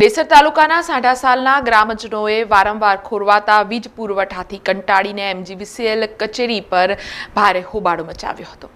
દેસર તાલુકાના સાંઢાસાલના ગ્રામજનોએ વારંવાર ખોરવાતા વીજ પુરવઠાથી કંટાળીને એમજીવીસીએલ કચેરી પર ભારે હોબાળો મચાવ્યો હતો.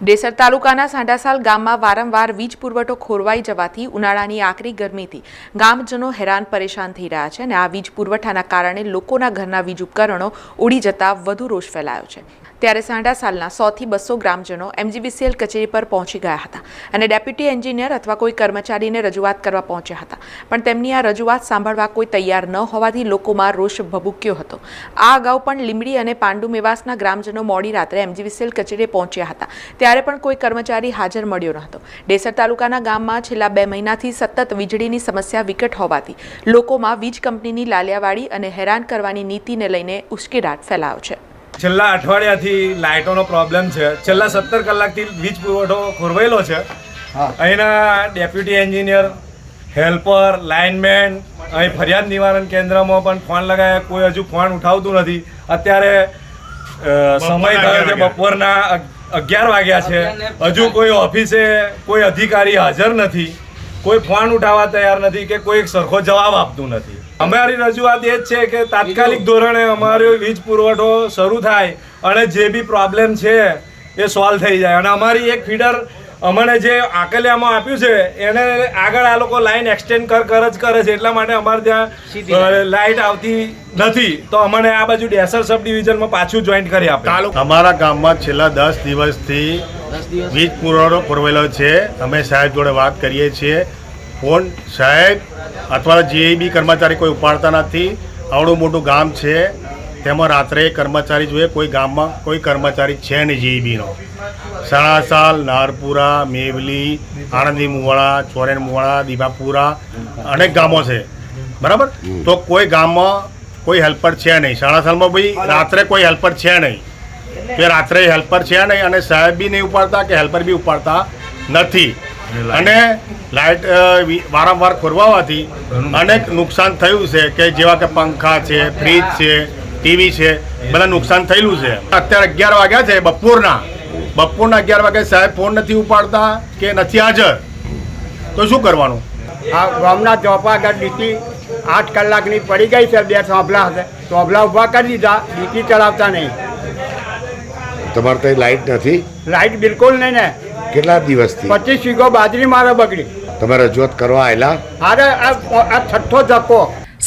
ડેસર તાલુકાના સાંઢાસાલ ગામમાં વારંવાર વીજ પુરવઠો ખોરવાઈ જવાથી ઉનાળાની આકરી ગરમીથી ગામજનો હેરાન પરેશાન થઈ રહ્યા છે અને આ વીજ પુરવઠાના કારણે લોકોના ઘરના વીજ ઉપકરણો ઉડી જતા વધુ રોષ ફેલાયો છે. ત્યારે સાંઢાસાલના સોથી બસો ગ્રામજનો એમજીવીસીએલ કચેરી પર પહોંચી ગયા હતા અને ડેપ્યુટી એન્જિનિયર અથવા કોઈ કર્મચારીને રજૂઆત કરવા પહોંચ્યા હતા. પણ તેમની આ રજૂઆત સાંભળવા કોઈ તૈયાર ન હોવાથી લોકોમાં રોષ ભભૂક્યો હતો. આ અગાઉ પણ લીમડી અને પાંડુ મેવાસના ગ્રામજનો મોડી રાત્રે એમજીવીસીએલ કચેરીએ પહોંચ્યા હતા. ત્યારે પણ કોઈ કર્મચારી હાજર મળ્યો ન હતો ડેસર તાલુકાના ગામમાં છેલ્લા બે મહિનાથી સતત વીજળીની સમસ્યા વિકટ હોવાથી લોકોમાં વીજ કંપનીની લાલિયાવાડી અને હેરાન કરવાની નીતિને લઈને ઉશ્કેરાટ ફેલાયો છે. છેલ્લા અઠવાડિયાથી લાઇટોનો પ્રોબ્લેમ છે. છેલ્લા સત્તર કલાકથી વીજ પુરવઠો ખોરવાયેલો છે. અહીંના ડેપ્યુટી એન્જિનિયર હેલ્પર લાઇનમેન અહીં ફરિયાદ નિવારણ કેન્દ્રમાં પણ ફોન લગાવ્યા કોઈ હજુ ફોન ઉઠાવતું નથી. અત્યારે અ, સમય થયો છે બપોરના અગિયાર વાગ્યા છે. હજુ કોઈ ઓફિસે કોઈ અધિકારી હાજર નથી. કોઈ ફોન ઉઠાવવા તૈયાર નથી કે કોઈ સરખો જવાબ આપતું નથી. અમારી રજૂઆત એ જ છે કે તાત્કાલિક ધોરણે અમારો વીજ પુરવઠો શરૂ થાય અને જે બી પ્રોબ્લેમ છે એ સોલ્વ થઈ જાય. અને અમારી એક ફીડર અમને જે આકલિયામાં આપ્યું છે એને આગળ આ લોકો લાઈન એક્સટેન્ડ કર કર જ કરે છે એટલા માટે અમારે ત્યાં લાઇટ આવતી નથી. તો અમને આ બાજુ ડેસર સબ ડિવિઝનમાં પાછું જોઈન્ટ કરી આપે. અમારા ગામમાં છેલ્લા દસ દિવસથી વીજ પુરવઠો પુરવેલો છે. અમે સાહેબ જોડે વાત કરીએ છીએ. ફોન સાહેબ અથવા જે બી કર્મચારી કોઈ ઉપાડતા નથી. આવડું મોટું ગામ છે. તેમાં રાત્રે કર્મચારી જોઈએ કોઈ ગામમાં કોઈ કર્મચારી છે નહીં જીઈબીનો. સણાસાલ નારપુરા મેવલી આણંદી મુવાડા ચોરેન મુવાડા દીભાપુરા અનેક ગામો છે. બરાબર? તો કોઈ ગામમાં કોઈ હેલ્પર છે નહીં. સણાસાલમાં ભાઈ રાત્રે કોઈ હેલ્પર છે નહીં. કે રાત્રે હેલ્પર છે નહીં અને સાહેબ બી નહીં ઉપાડતા કે હેલ્પર બી ઉપાડતા નથી. અને લાઇટ વારંવાર ખોરવાવાથી અનેક નુકસાન થયું છે કે જેવા કે પંખા છે ફ્રીજ છે ટીવી છે બધા નુકસાન થયેલું છે. અત્યારે અગિયાર વાગ્યા છે બપોરના. બપોરના અગિયાર વાગે સાહેબ ફોન નથી ઉપાડતા કે નથી હાજર. તો શું કરવાનું? આ ગામના ચોપા આગળ ડીટી આઠ કલાકની પડી ગઈ છે બે થોભલા હશે. ચોભલા ઊભા કરી દીધા ડીટી ચલાવતા નહીં. તમારે ત્યાં લાઇટ નથી? લાઇટ બિલકુલ નહીં ને. કેટલા દિવસથી? પચીસ વીઘો બાજરી મારે બગડી તમે રજૂઆત કરવા આવેલા અરે આ આ છઠ્ઠો ધક્કો